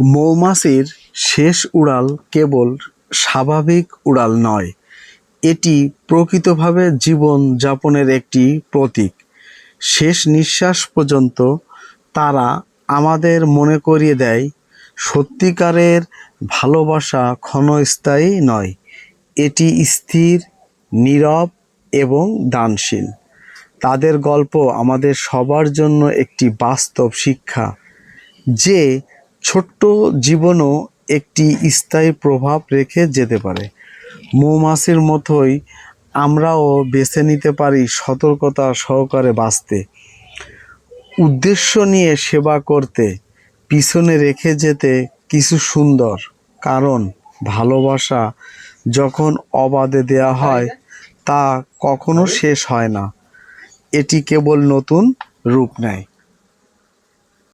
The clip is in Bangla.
মৌমাছির শেষ উড়াল কেবল স্বাভাবিক উড়াল নয়, এটি প্রকৃতভাবে জীবন যাপনের একটি প্রতীক। শেষ নিঃশ্বাস পর্যন্ত তারা আমাদের মনে করিয়ে দেয়, সত্যিকারের ভালোবাসা ক্ষণস্থায়ী নয়, এটি স্থির, নীরব এবং দানশীল। তাদের গল্প আমাদের সবার জন্য একটি বাস্তব শিক্ষা, যে ছোট্ট জীবনও একটি স্থায়ী প্রভাব রেখে যেতে পারে। মৌমাছির মতোই আমরাও বেছে নিতে পারি সতর্কতা সহকারে বাঁচতে। উদ্দেশ্য নিয়ে সেবা করতে, পিছনে রেখে যেতে কিছু সুন্দর কারণ ভালোবাসা যখন অবাধে দেয়া হয়, তা কখনো শেষ হয় না। এটি কেবল নতুন রূপ নেয়।